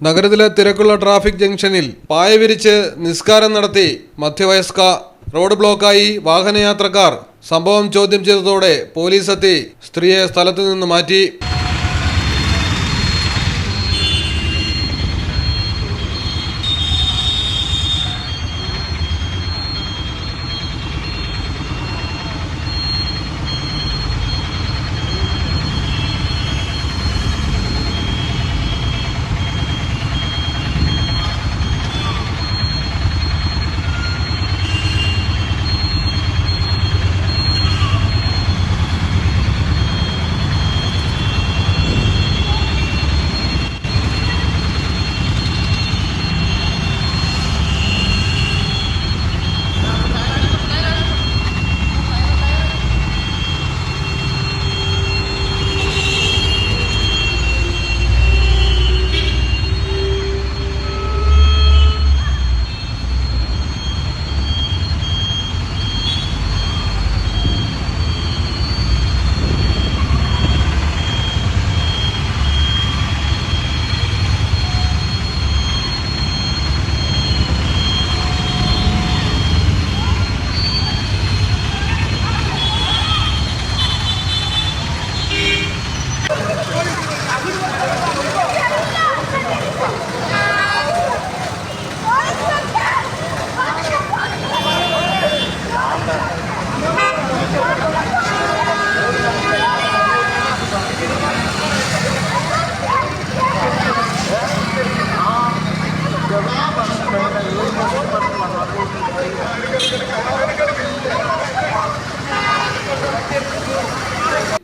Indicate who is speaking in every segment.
Speaker 1: നഗരത്തിലെ തിരക്കുള്ള ട്രാഫിക് ജംഗ്ഷനിൽ പായ വിരിച്ച് നിസ്കാരം നടത്തി മധ്യവയസ്ക റോഡ് ബ്ലോക്കായി വാഹനയാത്രക്കാർ സംഭവം ചോദ്യം ചെയ്തതോടെ പോലീസ് എത്തി സ്ത്രീയെ സ്ഥലത്തു നിന്ന് മാറ്റി.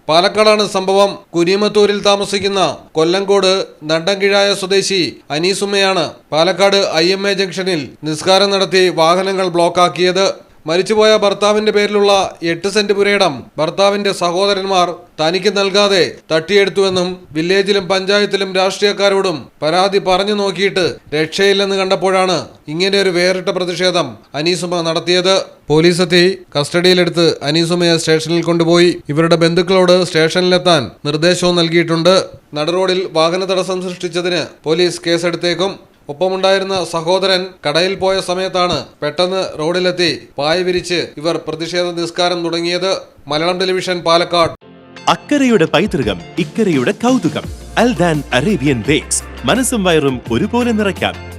Speaker 1: പാലക്കാടാണ് സംഭവം. കുരിമത്തൂരിൽ താമസിക്കുന്ന കൊല്ലങ്കോട് നണ്ടൻകിഴായ സ്വദേശി അനീസുമ്മയാണ്. പാലക്കാട് ഐ ജംഗ്ഷനിൽ നിസ്കാരം നടത്തി വാഹനങ്ങൾ ബ്ലോക്കാക്കിയത്. മരിച്ചുപോയ ഭർത്താവിന്റെ പേരിലുള്ള എട്ട് സെന്റ് പുരയിടം ഭർത്താവിന്റെ സഹോദരന്മാർ തനിക്ക് നൽകാതെ തട്ടിയെടുത്തുവെന്നും വില്ലേജിലും പഞ്ചായത്തിലും രാഷ്ട്രീയക്കാരോടും പരാതി പറഞ്ഞു നോക്കിയിട്ട് രക്ഷയില്ലെന്ന് കണ്ടപ്പോഴാണ് ഇങ്ങനെ ഒരു വേറിട്ട പ്രതിഷേധം അനീസുമ നടത്തിയത്. പോലീസ് എത്തി കസ്റ്റഡിയിലെടുത്ത് അനീസുമയെ സ്റ്റേഷനിൽ കൊണ്ടുപോയി. ഇവരുടെ ബന്ധുക്കളോട് സ്റ്റേഷനിലെത്താൻ നിർദ്ദേശവും നൽകിയിട്ടുണ്ട്. നടുറോഡിൽ വാഹന തടസ്സം സൃഷ്ടിച്ചതിന് പോലീസ് കേസെടുത്തേക്കും. ഒപ്പമുണ്ടായിരുന്ന സഹോദരൻ കടയിൽ പോയ സമയത്താണ് പെട്ടെന്ന് റോഡിലെത്തി പായ വിരിച്ച് ഇവർ പ്രതിഷേധ നിസ്കാരം തുടങ്ങിയത് മലയാളം ടെലിവിഷൻ പാലക്കാട്.
Speaker 2: അക്കരയുടെ പൈതൃകം ഇക്കരയുടെ കൗതുകം അൽ ദാൻ അറേബ്യൻ ബേക്സ്. മനസ്സും വയറും ഒരുപോലെ നിറയ്ക്കാം.